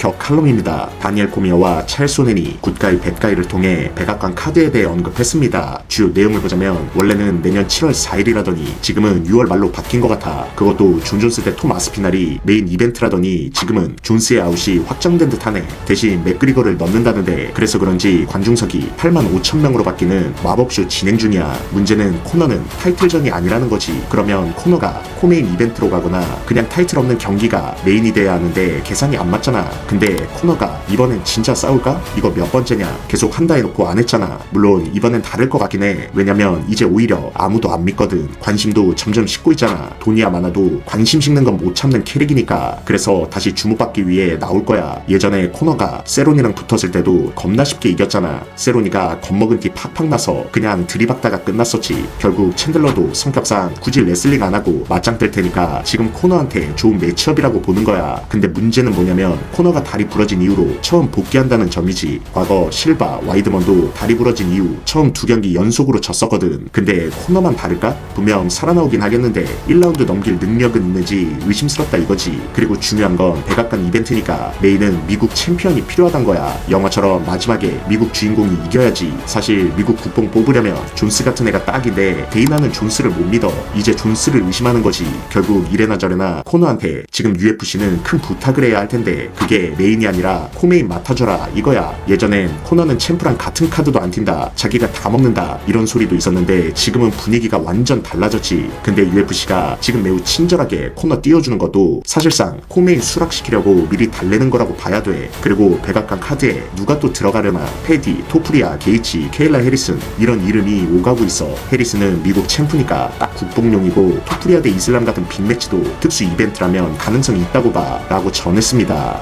격 칼럼입니다. 다니엘 코미어와 찰소넨이 굿가이 배가이를 통해 백악관 카드에 대해 언급했습니다. 주요 내용을 보자면 원래는 내년 7월 4일이라더니 지금은 6월 말로 바뀐 것 같아. 그것도 존 존스 대 톰 아스피날이 메인 이벤트라더니 지금은 존스의 아웃이 확정된 듯하네. 대신 맥그리거를 넣는다는데 그래서 그런지 관중석이 8만 5천 명으로 바뀌는 마법쇼 진행 중이야. 문제는 코너는 타이틀전이 아니라는 거지. 그러면 코너가 코메인 이벤트로 가거나 그냥 타이틀 없는 경기가 메인이 돼야 하는데 계산이 안 맞잖아. 근데 코너가 이번엔 진짜 싸울까? 이거 몇 번째냐? 계속 한다 해놓고 안 했잖아. 물론 이번엔 다를 것 같긴 해. 왜냐면 이제 오히려 아무도 안 믿거든. 관심도 점점 식고 있잖아. 돈이야 많아도 관심 식는 건 못 참는 캐릭이니까. 그래서 다시 주목받기 위해 나올 거야. 예전에 코너가 세로니랑 붙었을 때도 겁나 쉽게 이겼잖아. 세로니가 겁먹은 티 팍팍 나서 그냥 들이박다가 끝났었지. 결국 챈들러도 성격상 굳이 레슬링 안 하고 맞짱 뜰 테니까 지금 코너한테 좋은 매치업이라고 보는 거야. 근데 문제는 뭐냐면 코너가 다리 부러진 이후로 처음 복귀한다는 점이지. 과거 실바, 와이드먼도 다리 부러진 이후 처음 두 경기 연속으로 졌었거든. 근데 코너만 다를까? 분명 살아나오긴 하겠는데 1라운드 넘길 능력은 있는지 의심스럽다 이거지. 그리고 중요한 건 백악관 이벤트니까 메인은 미국 챔피언이 필요하단 거야. 영화처럼 마지막에 미국 주인공이 이겨야지. 사실 미국 국뽕 뽑으려면 존스 같은 애가 딱인데 데이나는 존스를 못 믿어. 이제 존스를 의심하는 거지. 결국 이래나 저래나 코너한테 지금 UFC는 큰 부탁을 해야 할 텐데 그게 메인이 아니라 코메인 맡아줘라 이거야. 예전엔 코너는 챔프랑 같은 카드도 안 튄다. 자기가 다 먹는다. 이런 소리도 있었는데 지금은 분위기가 완전 달라졌지. 근데 UFC가 지금 매우 친절하게 코너 띄워주는 것도 사실상 코메인 수락시키려고 미리 달래는 거라고 봐야 돼. 그리고 백악관 카드에 누가 또 들어가려나 페디, 토프리아, 게이치, 케일라 해리슨 이런 이름이 오가고 있어. 해리슨은 미국 챔프니까 딱 국뽕용이고 토프리아 대 이슬람 같은 빅매치도 특수 이벤트라면 가능성이 있다고 봐 라고 전했습니다.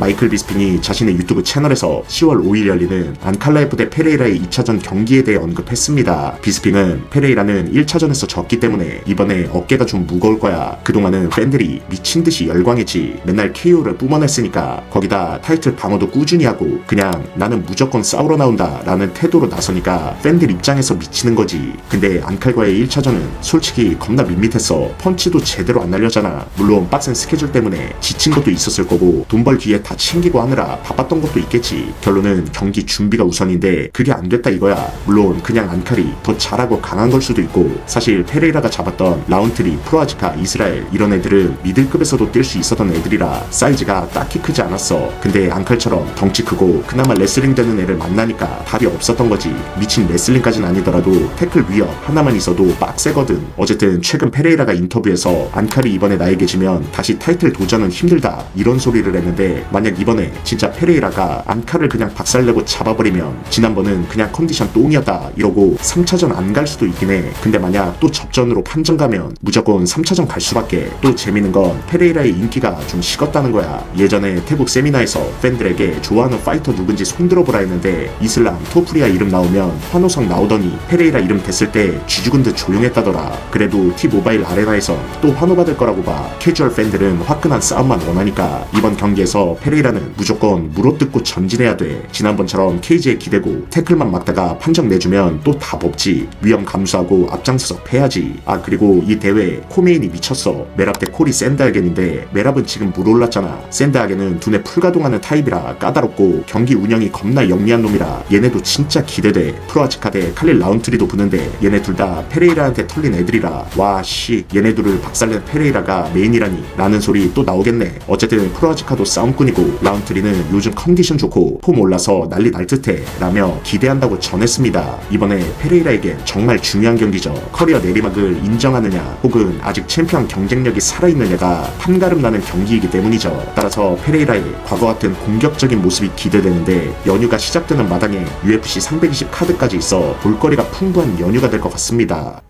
마이클 비스핀이 자신의 유튜브 채널에서 10월 5일 열리는 안칼라에프 대 페레이라의 2차전 경기에 대해 언급했습니다. 비스핀은 페레이라는 1차전에서 졌기 때문에 이번에 어깨가 좀 무거울 거야. 그동안은 팬들이 미친 듯이 열광했지. 맨날 KO를 뿜어냈으니까 거기다 타이틀 방어도 꾸준히 하고 그냥 나는 무조건 싸우러 나온다 라는 태도로 나서니까 팬들 입장에서 미치는 거지. 근데 안칼과의 1차전은 솔직히 겁나 밋밋했어. 펀치도 제대로 안 날렸잖아. 물론 빡센 스케줄 때문에 지친 것도 있었을 거고 돈벌 기회 다 챙기고 하느라 바빴던 것도 있겠지. 결론은 경기 준비가 우선인데 그게 안 됐다 이거야. 물론 그냥 안칼이 더 잘하고 강한 걸 수도 있고 사실 페레이라가 잡았던 라운트리, 프로아지카, 이스라엘 이런 애들은 미들급에서도 뛸 수 있었던 애들이라 사이즈가 딱히 크지 않았어. 근데 안칼처럼 덩치 크고 그나마 레슬링 되는 애를 만나니까 답이 없었던 거지. 미친 레슬링까진 아니더라도 태클 위협 하나만 있어도 빡세거든. 어쨌든 최근 페레이라가 인터뷰에서 안칼이 이번에 나에게 지면 다시 타이틀 도전은 힘들다 이런 소리를 했는데 만약 이번에 진짜 페레이라가 안카를 그냥 박살내고 잡아버리면 지난번은 그냥 컨디션 똥이었다 이러고 3차전 안 갈 수도 있긴 해. 근데 만약 또 접전으로 판정 가면 무조건 3차전 갈 수밖에. 또 재밌는 건 페레이라의 인기가 좀 식었다는 거야. 예전에 태국 세미나에서 팬들에게 좋아하는 파이터 누군지 손들어보라 했는데 이슬람 토프리아 이름 나오면 환호성 나오더니 페레이라 이름 됐을 때 쥐죽은 듯 조용했다더라. 그래도 T-모바일 아레나에선 또 환호받을 거라고 봐. 캐주얼 팬들은 화끈한 싸움만 원하니까 이번 경기에서 페 레이라는 무조건 물어뜯고 전진해야 돼. 지난번처럼 케이지에 기대고 태클만 막다가 판정 내주면 또 답 없지. 위험 감수하고 앞장서서 패야지. 아 그리고 이 대회 코메인이 미쳤어. 메랍 대 코리 샌드하겐인데 메랍은 지금 물 올랐잖아. 샌드하겐은 두뇌 풀가동하는 타입이라 까다롭고 경기 운영이 겁나 영리한 놈이라 얘네도 진짜 기대돼. 프로아치카 대 칼릴 라운트리도 부는데 얘네 둘 다 페레이라한테 털린 애들이라 와 씨 얘네들을 박살낸 페레이라가 메인이라니 라는 소리 또 나오겠네. 어쨌든 프로아치카도 싸움꾼이 고 라운트리는 요즘 컨디션 좋고 폼 올라서 난리 날 듯해 라며 기대한다고 전했습니다. 이번에 페레이라에게 정말 중요한 경기죠. 커리어 내리막을 인정하느냐 혹은 아직 챔피언 경쟁력이 살아있느냐가 판가름 나는 경기이기 때문이죠. 따라서 페레이라의 과거 같은 공격적인 모습이 기대되는데 연휴가 시작되는 마당에 UFC 320 카드까지 있어 볼거리가 풍부한 연휴가 될 것 같습니다.